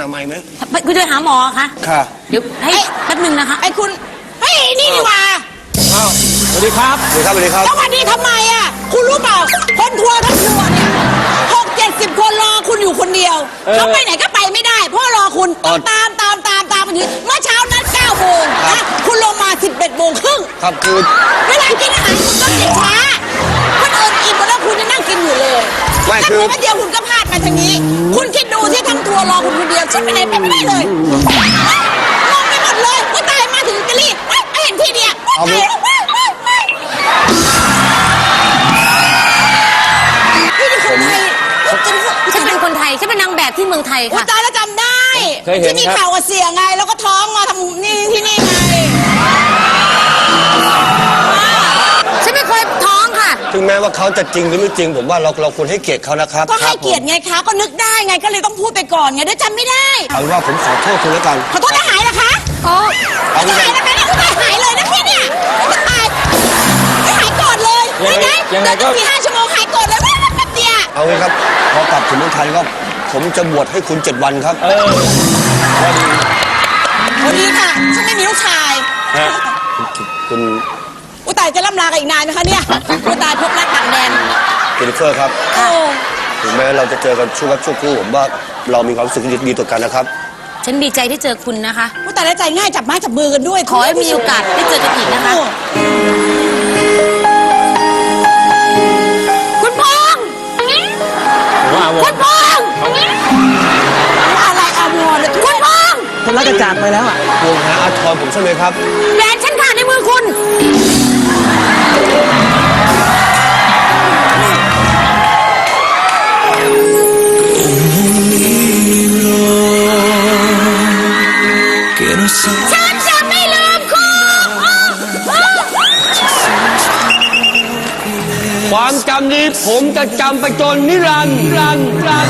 นามัยไหมไปคุณจะหาหมอคะค่ะเดี๋ยวให้แป๊บหนึงนะคะไอ้คุณ เฮ้ย นี่นี่หว่าอ้าวสวัสดีครับ สวัสดีครับสวัสดีครับ แล้ววันนี้ทำไมอะ คุณรู้เปล่า คนทัวร์ทั้งทัวร์เนี่ยหกเจ็ดสิบคนรอคุณอยู่คนเดียวเขาไปไหนก็ไปไม่ได้ เพราะรอคุณต้องตามตามตามตามไปถึงเมื่อเช้านัดเก้าโมงนะคุณลงมาสิบเอ็ดโมงครึ่งครับคือเวลากินอาหารคุณก็เด็กช้าคนอื่นอิ่มหมดแล้วคุณจะนั่งกินอยู่เลยไม่ถ้าคือคุณมาเดียวคุณก็ พลาดมาทางนี้ คุณคิดดูที่ทั้งทัวร์รอคุณคนเดียวฉันไปไหนไปไม่ได้เลยงงไปหมดเลยว่าตายมาถึงอิตาลีเอ้ยเห็นทีเดียวว่าตายแล้วว้ายว้ายว้ายนี่เป็นคนไทยฉันฉันเป็นคนไทยฉันเป็นนางแบบที่เมืองไทยอุ๊ยค่ะ ตายแล้วจำได้ เคยเห็นที่มีครับ ข่าวกับเสียไง แล้วก็ท้องมา ว่าเขาจะจริงหรือไม่จริง ผมว่าเราเราควรให้เกียรติเขานะครับก็ให้ครับผมเกียรติไงคะ ก็นึกได้ไงก็เลยต้องพูดไปก่อนไงเดี๋ยวจำไม่ได้ เอาเป็นว่าผมขอโทษคุณแล้วกัน ขอโทษนะหายเหรอคะโอ้เอาจะไงหายนะคะเนี่ยอุ๊ยตายหายเลยนะพี่เนี่ยอุ๊ยตายไม่หายก่อนเลยยังไงไม่ได้ยังไงก็เดินสี่ห้าชั่วโมงหายก่อนเลยว้ายแป๊บเดียวเอาไงครับพอกลับถึงเมืองไทยก็ผมจะบวชให้คุณเจ็ดวันครับ เออวันสวัสดีค่ะฉันไม่มีลูกชายฮะคุณอุยตาย จะล่ำลากันอีกนานไหมคะเนี่ยอุยตายพบรักต่างแดนเจนนิเฟอร์ครับ โอ้ถึงแม้เราจะเจอกันชั่ววับชั่วครู่ผมว่าเรามีความรู้สึกดีดีต่อกันนะครับ ฉันดีใจที่เจอคุณนะคะอุยตายแล้วใจง่ายจับไม้จับมือกันด้วยขอให้มีโอกาสได้เจอกันอีกนะคะคุณพงษ์ผมว่าอาวคุรณพงษ์อะไรอาวรณ์เนี่ยคุณพงษ์คนรักกระจากไปแล้วอะ วงหาอาทรผมใช่ไหมครับ แหวนฉันขาดในมือคุณ que no sabe ฉันจะไม่ลืมคุณความจำนี้ผมจะจำไปจนนิรันดร์รันรัน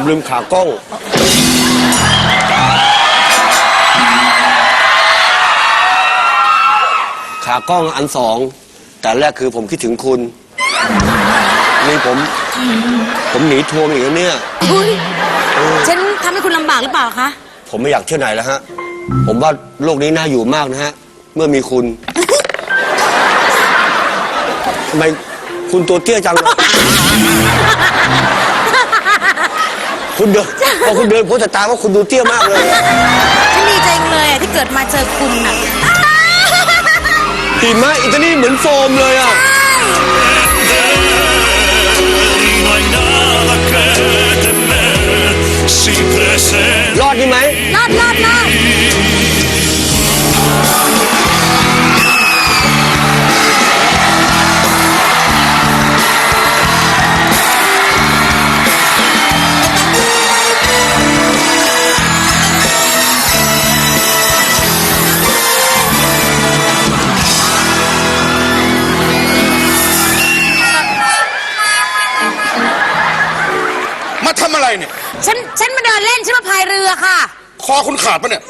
ผมลืมขากล้อง ขากล้องอันสอง แต่แรกคือผมคิดถึงคุณ นี่ผม ผมหนีทัวร์มาอีกแล้วเนี่ยฉันทำให้คุณลำบากหรือเปล่าคะ ผมไม่อยากเที่ยวไหนแล้วฮะ ผมว่าโลกนี้น่าอยู่มากนะฮะ เมื่อมีคุณทำไมคุณตัวเตี้ยจังเลย คุณเดินพอคุณเดินพ้นสายตาว่าคุณดูเตี้ยมากเลย ฉันดีใจจังเลยอะที่เกิดมาเจอคุณน่ะหิมะอิตาลีเหมือนโฟมเลยอะ y no hay nada que temer si presente รอดนี่ไหม รอดรอดรอด อะไรเนี่ย ฉันฉันมาเดินเล่นฉันมาพายเรือค่ะคอคุณขาดปะเนี่ย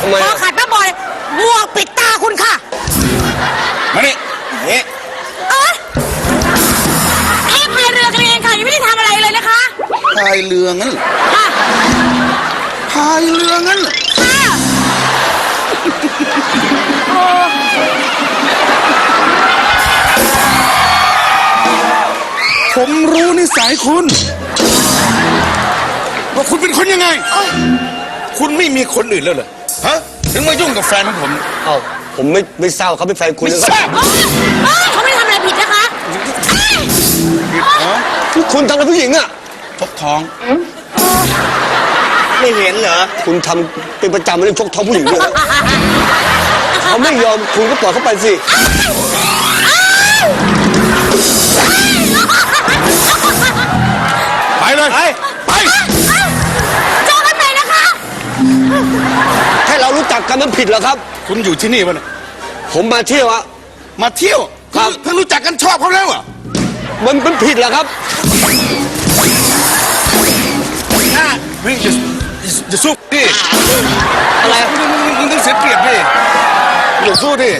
ทำไมพออะขาดป้าบอยหมวกปิดตาคุณค่ะ มานี่นี่เออแค่พายเรือกันเองค่ะยังไม่ได้ทำอะไรเลยนะคะพายเรืองั้นเหรอค่ะพายเรืองั้นเหรอ ผมรู้นิสัยคุณ ว่าคุณเป็นคนยังไง คุณไม่มีคนอื่นแล้วเหรอฮะถึงมายุ่งกับแฟนของผมเอ้าผมไม่ไม่เศร้าเขาเป็นแฟนคุณไม่นะทราบเอ้ยเอ้ยเขาไม่ได้ทำอะไรผิดนะคะเอ้ยฮะคุณทำกับผู้หญิงอะชกท้อง ไม่เห็นเหรอ คุณทำเป็นประจำเรื่องชกท้องผู้หญิงด้วยนะเขาไม่ยอมคุณก็ปล่อยเขาไปสิไป เลยไปไปเจอกันใหม่นะคะ แค่เรารู้จักกันมันผิดเหรอครับ คุณอยู่ที่นี่ปะเนี่ยผมมาเที่ยวอะ มาเที่ยวครับ เพิ่งรู้จักกันชอบเขาแล้วเหรอะมันมันผิดเหรอครับเฮ้ยจะจะสู้ดิอะไรอะมึงมึงมึงต้องเสียเปรียบดิอย่าสู้ดิ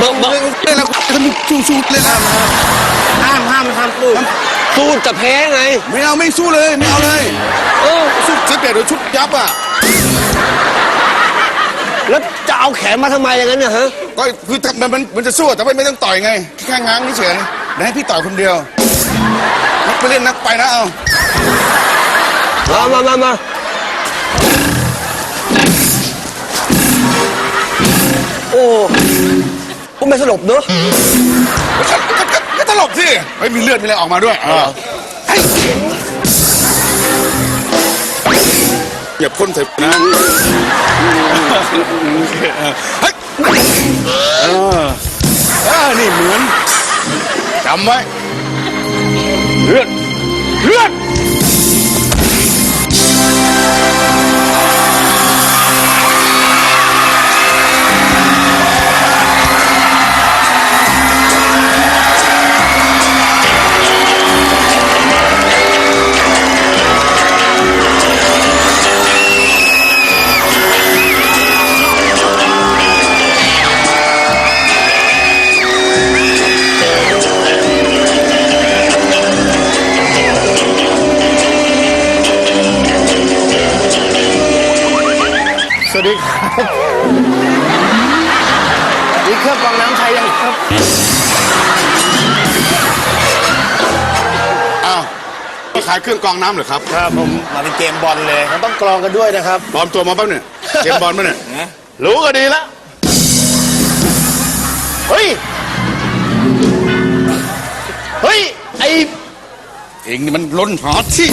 มามาเล่นเล่นแล้วถ้ามึงสู้สู้เล่นแล้วห้ามห้ามห้ามพูด สู้จะแพ้ไง ไม่เอาไม่สู้เลยไม่เอาเลยเออสู้เสียเปรียบเดี๋ยวชุดยับอะแล้วจะเอาแขนมาทำไมอย่างนั้นเนี่ยฮะก็คือถ้ามันมันมันจะสู้แต่ว่าไม่ต้องต่อยไงแค่ง้างเฉยๆเดี๋ยวให้พี่ต่อยคนเดียวนักไปเล่นนักไปนะเอามามามามาโอ้ผมไม่สลบเนอะก็ก็ก็ก็ต ลกสิเฮ้ยมีเลือดมีอะไรออกมาด้วยเออเฮ้ยอย่าพ่นใส่นะเฮ้ยเออเออนี่เหมือนจำไว้ เลือด เลือดายเครื่องกรองน้ำเหรอครับครับผมมาเป็นเกมบอลเลยมันต้องกรองกันด้วยนะครับปลอมตัวมาป่ะเนี่ยเกมบอลป่ะเนี่ยรู้ก็ดีแล้วเฮ้ยเฮ้ยไอเองนี่มันล้นหาที่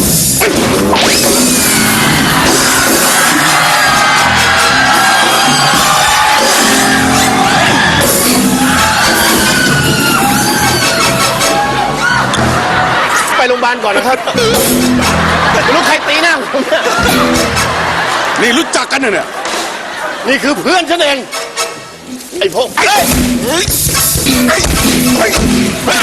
พยาบาลก่อนนะครับไม่รู้ใครตีหน้าผมเนี่ยนี่รู้จักกันเนี่ยนี่คือเพื่อนฉันเอง ไอ้พวกเฮ้ยเฮ้ยเฮ้ยเฮ้ยเฮ้ย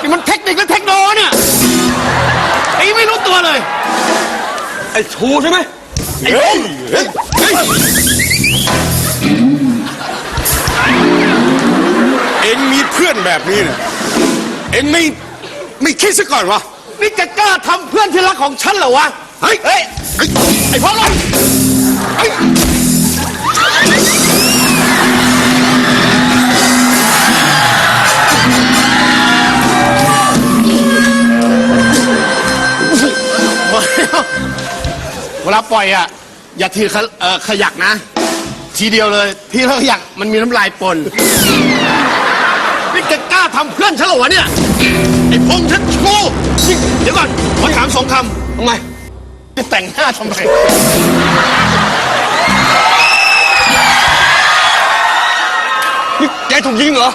นี่มันเทคนิคและเทคโนเนี่ยไอ้ไม่รู้ตัวเลย ไอ้ชูใช่ไหม เฮ้ยเฮ้ยเฮ้ยเองมีเพื่อนแบบนี้เนี่ยเอ็งไม่ไม่คิดซะก่อนวะนี่จะกล้าทำเพื่อนที่รักของฉันเหรอวะ เฮ้ย เฮ้ยเฮ้ยไอ้พ่อเลยเฮ้ย เวลาปล่อยอะอย่าทีขะเอ่อขยักนะ ทีเดียวเลย ทีละขยักมันมีน้ำลายปนนี่แกกล้าทำเพื่อนฉันเหรอวะเนี่ยไอ้พงษ์ฉันชูนี่เดี๋ยวก่อนขอถามสองคำทำไมจะแต่งหน้าทำไมนี่แกถูกยิงเหรอ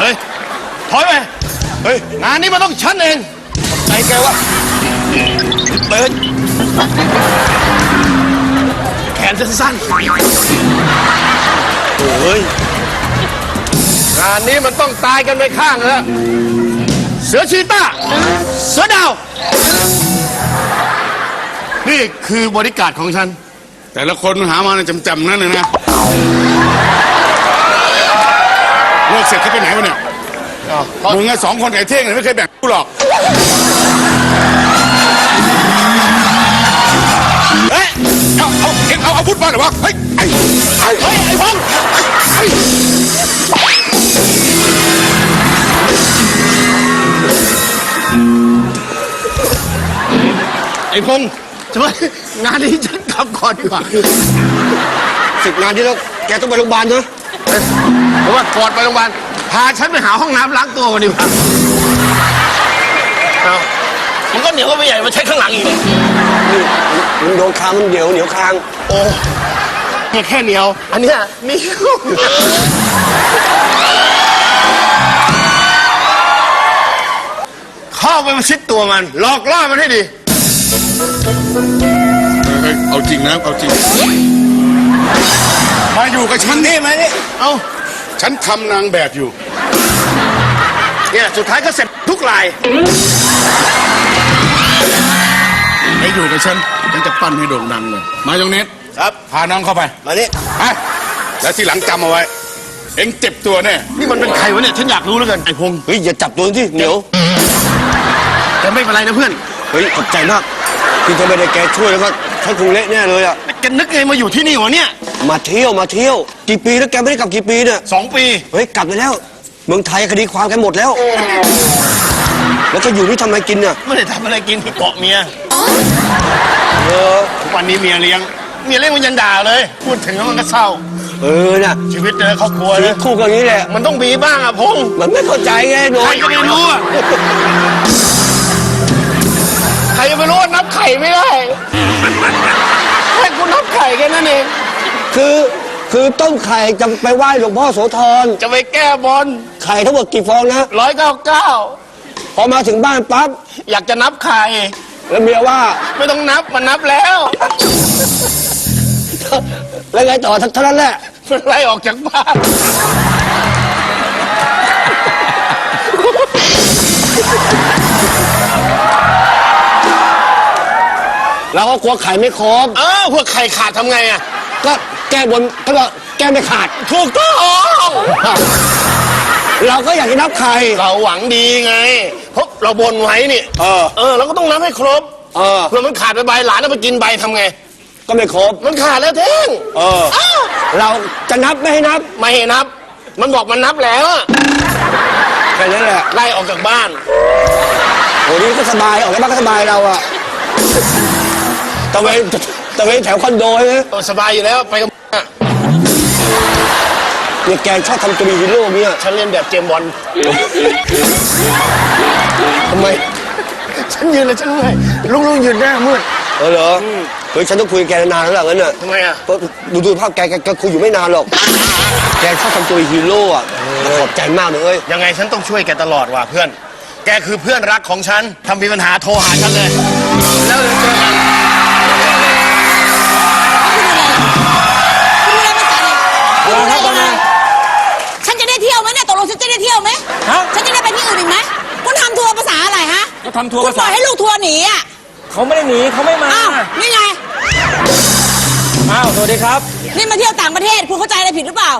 เฮ้ยถอยไปเฮ้ยงานนี้มันต้องฉันเอง ใจแกวะ เปิดแขนจะสั้นเฮ้ยงานนี้มันต้องตายกันไปข้างแล้ว เสือชีต้า เสือดาว นี่คือบริการดของฉัน แต่ละคนหามาเนี่ยจำๆนั่นเลยนะเลิกเสร็จเขาไปไหนวะเนี่ยมึงไงสองคนไก่เท่งเนี่ยไม่เคยแบ่งกูหรอก เอ็งเอาอาวุธมาเหรอวะเฮ้ยไอ้ไอ้เฮ้ยไอ้พงษ์ไอ้ไอ้ไอ้พงษ์ช่วยงานนี้ฉันกลับก่อนดีกว่าสิบงานที่แล้วแกต้องไปโรงพยาบาลนะเพราะว่ากอดไปโรงพยาบาลพาฉันไปหาห้องน้ำล้างตัวก่อนดีกว่าเอา มันก็เหนียวก็ไม่ใหญ่มาใช้ข้างหลังอีกเนี่ยนี่มันโดนคางมันเหนียวเหนียวคาง โอ้เนี่ยแค่เหนียว อันเนี้ยนี่เข้าไปประชิดตัวมันหลอกล่อมันให้ดี เฮ้ยเอาจริงนะเอาจริง มาอยู่กับฉันนี่มานี่เอาฉันทำนางแบบอยู่ เนี่ยสุดท้ายก็เสร็จทุกลาย ให้อยู่กับฉันฉันจะปั้นให้โด่งดังเลย มายองเนสครับ พาน้องเข้าไปมานี่ไปแล้วทีหลังจำเอาไว้ เอ็งเจ็บตัวแน่นี่มันเป็นใครวะเนี่ยฉันอยากรู้แล้วกันไอ้พงษ์เฮ้ย อย่าจับตัวที่เหนียว แต่ไม่เป็นไรนะเพื่อนเฮ้ย ขอบใจมากที่ทำไมได้แกช่วยแล้วก็ฉันคงเละแน่เลยอะ แกนึกไงมาอยู่ที่นี่วะเนี่ยมาเที่ยวมาเที่ยว กี่ปีแล้วแกไม่ได้กลับกี่ปีเนี่ย สองปี เฮ้ย กลับไปแล้ว เมืองไทยคดีความกันหมดแล้ว แล้วก็อยู่นี่ทำไมกินเนี่ยไม่ได้ทำอะไรกินที่เกาะเมียเออทุกวันนี้เมียเลี้ยง เมียเลี้ยงมันยันด่าเลย พูดถึงแล้วมันก็เศร้า เออเนี่ยชีวิตในครอบครัวชีวิตนะคู่กันอย่างนี้แหละ มันต้องมีบ้างอะพงษ์มันไม่เข้าใจไงหนูใครจะไปรู้อะใครจะไปรู้ว่านับไข่ไม่ได้แค่กูนับไข่แค่นั้นเอง คือคือต้มไข่จะไปไหว้หลวงพ่อโสธรจะไปแก้บอลไข่ทั้งหมดกี่ฟองนะร้อยเก้าเก้า พอมาถึงบ้านปั๊บอยากจะนับไข่แล้วเมียว่าไม่ต้องนับมันนับแล้ว แล้วไงต่อเท่านั้นแหละมันไล่ออกจากบ้าน เราก็กลัวไข่ไม่ครบเออพวกไข่ขาดทำไงอะก็แก้บนก็ว่าแก้ไม่ขาด ถูกต้อง เราก็อยากจะนับไข่ เราหวังดีไง เพราะเราบนไว้นี่เออ เออเราก็ต้องนับให้ครบเออเพื่อมันขาดไปใบหลานเอาไปกินใบทำไง ก็ไม่ครบ มันขาดแล้วเท่งเอออ้าวเราจะนับไม่ให้นับไม่ให้นับ มันบอกมันนับแล้วอะแค่นั้นแหละไล่ออกจากบ้านโอ้นี่ก็สบายออกจากบ้านก็สบายเราอะตะเวนตะเวนแถวคอนโดใช่ไหม เออสบายอยู่แล้วไปกับอะ เนี่ยแกชอบทำตัวมีฮีโร่เนี่ยฉันเล่นแบบเจมส์บอลทำไม ฉันยืนเลยฉันเลยลุงลุงยืนหน้ามืดเออเหรอเฮ้ยฉันต้องคุยกับแกนานแล้วล่ะงั้นน่ะทำไมอะเพราะดูดูภาพแกแกแกคุยอยู่ไม่นานหรอก แกชอบทำตัวเป็นฮีโร่อะขอบใจมากเลยเอ้ยยังไงฉันต้องช่วยแกตลอดว่ะเพื่อน แกคือเพื่อนรักของฉันทำมีปัญหาโทรหาฉันเลย แล้วเดี๋ยวเจอกัน ทำทัวร์คุณภาปล่ษาอยให้ลูกทัวร์หนีอะเขาไม่ได้หนีเขาไม่มาอ้าวนี่ไง อ้าวสวัสดีครับ นี่มาเที่ยวต่างประเทศคุณเข้าใจอะไรผิดหรือเปล่า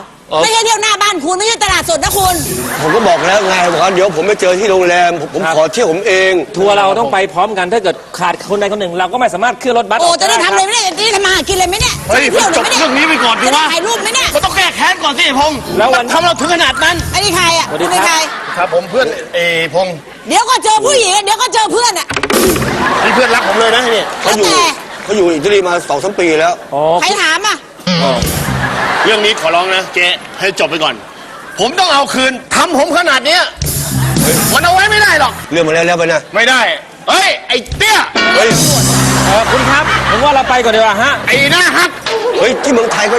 ไม่ใช่เที่ยวหน้าบ้านคุณไม่ใช่ตลาดสดนะคุณ ผมก็บอกแล้วไงบอกว่าเดี๋ยวผมไปเจอที่โรงแรม ผมผมครับ ขอเที่ยวผมเองทัวร์เราต้องไปพร้อมกันถ้าเกิดขาดคนใดคนหนึ่ง เราก็ไม่สามารถขึ้นรถบัสโอ้กจะได้คทำบอะไรไหมเนี่ยจะได้ทำมาหากินเลยไหมเนี่ยเฮ้ยจะได้เที่ยวจบเลยไหมเรื่องนี้ไปก่อนดีจะได้วะถ่ายรูปไหมเนี่ยก็ต้องแก้แค้นก่อนสิไอ้พงษ์แล้ววัน ทำเราถึงขนาดนั้นอันนี้ใครอะสวัสดีคุณเป็นครับใคร ครับผมเพื่อนเอพงษ์เดี๋ยวก็เจอผู้หญิงเดี๋ยวก็เจอเพื่อนอะ นี่เพื่อนรักผมเลยนะนี่เขาอยู่แล้วแต่ เขาอยู่อิตาลีมาสองสามปีแล้วอ๋อใครถามอะเรื่องนี้ขอร้องนะเจ๊ให้จบไปก่อน ผมต้องเอาคืนทำผมขนาดเนี้ยมันเอาไว้ไม่ได้หรอกเรื่องมาแล้วแล้วไปนะไม่ได้เฮ้ยไอ้เตี้ยเฮ้ย เออคุณครับ ผมว่าเราไปก่อนดีกว่าฮะ ไอ้หน้าฮัก เฮ้ย ที่เมืองไทยก็